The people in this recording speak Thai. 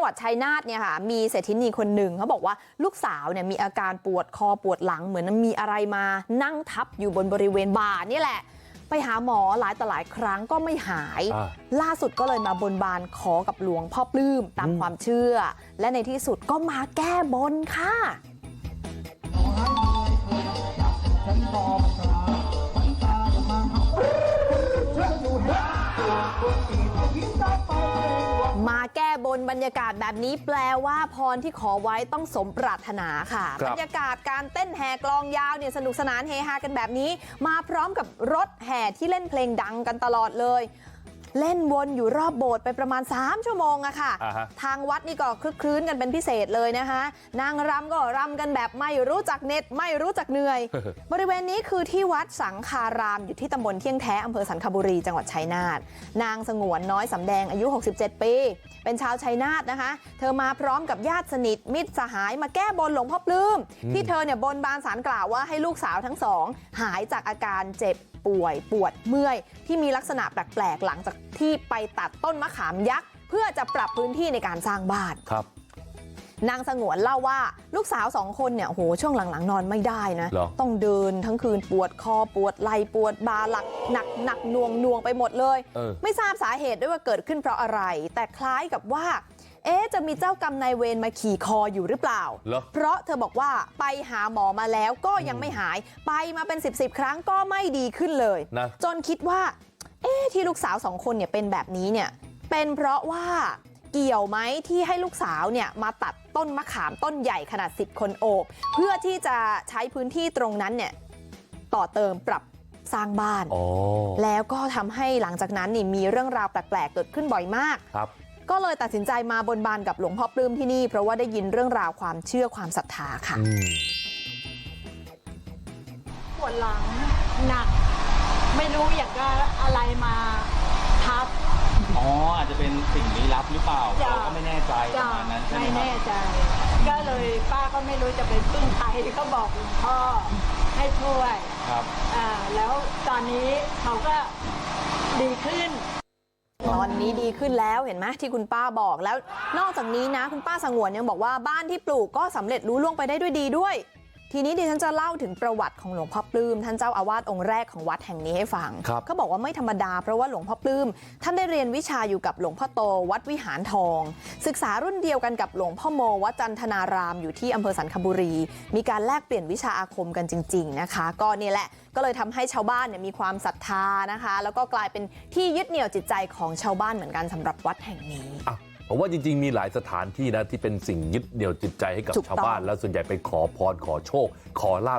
งหวัดชัยนาทเนี่ยค่ะมีเศรษฐินีคนหนึ่งเขาบอกว่าลูกสาวเนี่ยมีอาการปวดคอปวดหลังเหมือนมีอะไรมานั่งทับอยู่บนบริเวณบ่านี่แหละ ไปหาหมอหลายต่อหลายครั้งก็ไม่หายอ่าล่าสุดก็เลยมาบนบานขอกับหลวงพ่อปลื้มตามอืมความเชื่อ และในที่สุดก็มาแก้บนค่ะ บนบรรยากาศแบบนี้แปลว่าพรที่ขอไว้ต้องสมปรารถนาค่ะครับบรรยากาศการเต้นแห่กลองยาวเนี่ยสนุกสนานเฮฮากันแบบนี้ มาพร้อมกับรถแห่ที่เล่นเพลงดังกันตลอดเลย เล่นวนอยู่รอบโบสถ์ไปประมาณ 3 ชั่วโมงอะค่ะอ่าฮะทางวัดนี่ก็คลึกคลื้นกันเป็นพิเศษเลยนะคะ นางรำก็รำกันแบบไม่รู้จักเหน็ดไม่รู้จักเหนื่อย บริเวณนี้คือที่วัดสังคารามอยู่ที่ตำบลเที่ยงแท้อำเภอสันคบุรีจังหวัดชัยนาทนางสงวนน้อยสำแดงอายุ 67 ปี เป็นชาวชัยนาทนะคะ เธอมาพร้อมกับญาติสนิทมิตรสหายมาแก้บนหลวงพ่อปลื้มที่เธอเนี่ยบนบานสารกล่าวว่าให้ลูกสาวทั้งสองหายจากอาการเจ็บ ป่วยปวดเมื่อย ที่มีลักษณะแปลกๆหลังจากที่ไปตัดต้นมะขามยักษ์ เพื่อจะปรับพื้นที่ในการสร้างบ้านครับนางสงวนเล่าว่าลูกสาวสองคนเนี่ยโอ้โหช่วงหลังๆ นอนไม่ได้นะเหรอต้องเดินทั้งคืนปวดคอปวดไหล่ปวดบาหลักหนักหนักหน่วงหน่วงไปหมดเลยเออไม่ทราบสาเหตุด้วยว่าเกิดขึ้นเพราะอะไร แต่คล้ายกับว่าเอ๊ะ จะมีเจ้ากรรมนายเวรมาขี่คออยู่หรือเปล่าเหรอเพราะเธอบอกว่าไปหาหมอมาแล้วก็ยังไม่หายไปมาเป็น10บสครั้งก็ไม่ดีขึ้นเลยนะจนคิดว่าเอ๊ะที่ลูกสาวสองคนเนี่ยเป็นแบบนี้เนี่ยเป็นเพราะว่าเกี่ยวไหมที่ให้ลูกสาวเนี่ยมาตัดต้นมะขามต้นใหญ่ขนาด 10 คนโอบเพื่อที่จะใช้พื้นที่ตรงนั้นเนี่ยต่อเติมปรับสร้างบ้านอ๋อแล้วก็ทำให้หลังจากนั้นนี่มีเรื่องราวแปลกๆเกิดขึ้นบ่อยมากครับ ก็เลยตัดสินใจมาบนบานกับหลวงพ่อปลื้มที่นี่เพราะว่าได้ยินเรื่องราวความเชื่อความศรัทธาค่ะอืมปวดหลังหนัก ไม่รู้อยากจะอะไรมาทับอ๋ออาจจะเป็นสิ่งลี้ลับหรือเปล่าจ้ะเราก็ไม่แน่ใจประมาณนั้นใช่ไหมไม่ครัแน่บใจ ก็เลยป้าก็ไม่รู้จะไปพึ่งใครก็บอกหลวงพ่อให้ช่วยครับอ่าแล้วตอนนี้เขาก็ดีขึ้นตอนนี้ดี ขึ้นแล้วเห็นไหมที่คุณป้าบอกแล้วนอกจากนี้นะคุณป้าสงวนยังบอกว่าบ้านที่ปลูกก็สำเร็จรู้ล่วงไปได้ด้วยดีด้วย ทีนี้ดิฉันจะเล่าถึงประวัติของหลวงพ่อปลื้มท่านเจ้าอาวาสองค์แรกของวัดแห่งนี้ให้ฟังครับเขาบอกว่าไม่ธรรมดาเพราะว่าหลวงพ่อปลื้มท่านได้เรียนวิชาอยู่กับหลวงพ่อโตวัดวิหารทอง ศึกษารุ่นเดียวกันกับหลวงพ่อโมวัดจันทนารามอยู่ที่อำเภอสันคบุรี มีการแลกเปลี่ยนวิชาอาคมกันจริง ๆนะคะ ก็นี่แหละก็เลยทำให้ชาวบ้านเนี่ยมีความศรัทธานะคะ แล้วก็กลายเป็นที่ยึดเหนี่ยวจิตใจของชาวบ้านเหมือนกันสำหรับวัดแห่งนี้อะ ผมว่าจริงๆมีหลายสถานที่นะที่เป็นสิ่งยึดเหนี่ยวจิตใจให้กับถูกต้องชาวบ้านแล้วส่วนใหญ่ไปขอพรขอโชคขอลาบ